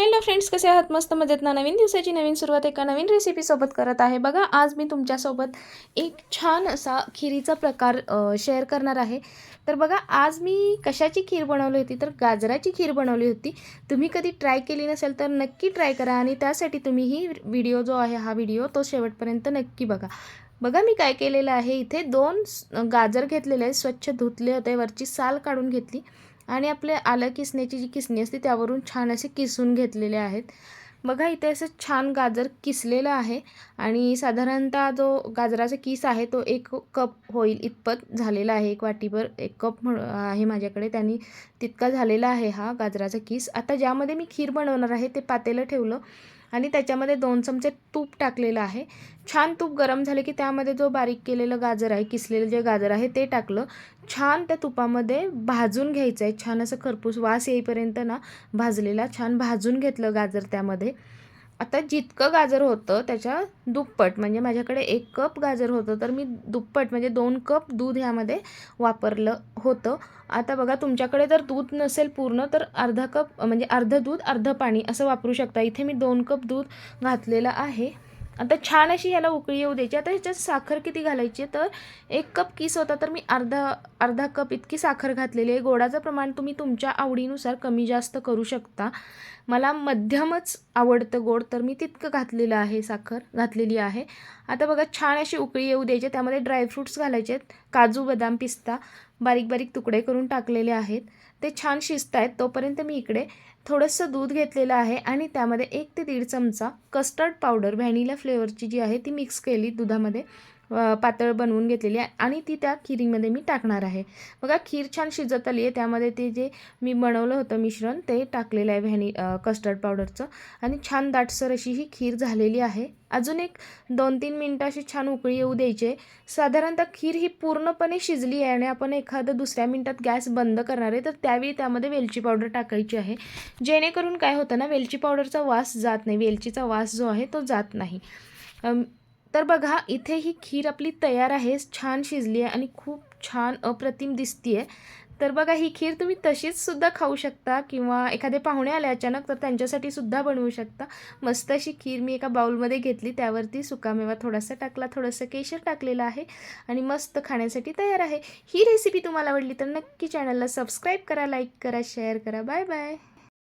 Hello friends कसे आहात? मस्त मजेत ना? नवीन दिवसाची नवीन सुरुवात एका नवीन रेसिपीसोबत करत आहे. बघा आज मी तुमच्यासोबत एक छान असा खिरीचा प्रकार शेअर करणार आहे. तर बघा आज मी कशाची खीर बनवली होती? तर गाजराची खीर बनवली होती. तुम्ही कधी ट्राय केली नसेल तर नक्की ट्राय करा आणि त्यासाठी तुम्ही ही व्हिडिओ जो आहे हा व्हिडिओ तो शेवटपर्यंत नक्की बघा. बघा मी काय केलेलं आहे? इथे दोन गाजर घेतलेले आहे स्वच्छ धुतले होते. वरची साल काढून घेतली. आणि आपले आलं किसण्याची जी किसणी असते त्यावरून छान असे किसून घेतलेले आहेत. बघा इथे असं छान गाजर किसलेलं आहे आणि साधारणतः जो गाजराचा किस आहे तो एक कप होईल इतपत झालेला आहे. एक वाटीभर एक कप म्हण आहे माझ्याकडे त्यांनी तितका झालेला आहे हा गाजराचा किस. आता ज्यामध्ये मी खीर बनवणार आहे ते पातेलं ठेवलं. आणि त्याच्यामध्ये दोन चमचे तूप टाकलेलं आहे. छान तूप गरम झाले की त्यामध्ये जो बारीक केलेलं गाजर आहे किसलेलं जे गाजर आहे ते टाकलं. छान त्या तुपामध्ये भाजून घ्यायचं आहे छान असं खरपूस वास येईपर्यंत ना भाजलेला छान भाजून घेतलं गाजर त्यामध्ये. आता जितकं गाजर होतं त्याच्या दुप्पट म्हणजे माझ्याकडे एक कप गाजर होतं तर मी दुप्पट म्हणजे दोन कप दूध ह्यामध्ये वापरलं होतं. आता बघा तुमच्याकडे जर दूध नसेल पूर्ण तर अर्धा कप म्हणजे अर्धं दूध अर्धं पाणी असं वापरू शकता. इथे मी दोन कप दूध घातलेलं आहे. आता छान अशी ह्याला उकळी येऊ द्यायची. आता ह्याच्यात साखर किती घालायची? तर एक कप किस होता तर मी अर्धा अर्धा कप इतकी साखर घातलेली आहे. गोडाचं प्रमाण तुम्ही तुमच्या आवडीनुसार कमी जास्त करू शकता. मला मध्यमच आवडतं गोड तर मी तितकं घातलेलं आहे साखर घातलेली आहे. आता बघा छान अशी उकळी येऊ द्यायची. त्यामध्ये ड्रायफ्रूट्स घालायचे आहेत. काजू बदाम पिस्ता बारीक बारीक तुकडे करून टाकलेले आहेत. ते छान शिजत आहेत तोपर्यंत मी इकडे थोडंसं दूध घेतलेलं आहे आणि त्यामध्ये एक ते दीड चमचा कस्टर्ड पावडर व्हॅनिला फ्लेवरची जी आहे ती मिक्स केली दुधामध्ये. पातळ बनवून घेतलेली आहे आणि ती त्या खिरीमध्ये मी टाकणार आहे. बघा खीर छान शिजत आली आहे. त्यामध्ये ते जे मी बनवलं होतं मिश्रण ते टाकलेलं आहे व्हॅनी कस्टर्ड पावडरचं आणि छान दाटसर अशी ही खीर झालेली आहे. अजून एक दोन तीन मिनटं अशी छान उकळी येऊ द्यायची आहे. साधारणतः खीर ही पूर्णपणे शिजली आहे आणि आपण एखादं दुसऱ्या मिनटात गॅस बंद करणार आहे तर त्यावेळी त्यामध्ये वेलची पावडर टाकायची आहे. जेणेकरून काय होतं ना वेलची पावडरचा वास जात नाही. वेलचीचा वास जो आहे तो जात नाही. तर बघा इथे ही खीर आपली तयार आहे छान शिजली आहे आणि खूप छान अप्रतिम दिसती आहे तर बघा ही खीर तुम्ही तशीच सुद्धा खाऊ शकता किंवा एखादे पाहुणे आले अचानक तर त्यांच्यासाठी सुद्धा बनवू शकता. मस्त अशी खीर मी एका बाउलमध्ये घेतली त्यावरती सुकामेवा थोडासा टाकला थोडंसं केशर टाकलेलं आहे आणि मस्त खाण्यासाठी तयार आहे. ही रेसिपी तुम्हाला आवडली तर नक्की चॅनलला सबस्क्राईब करा लाईक करा शेअर करा. Bye bye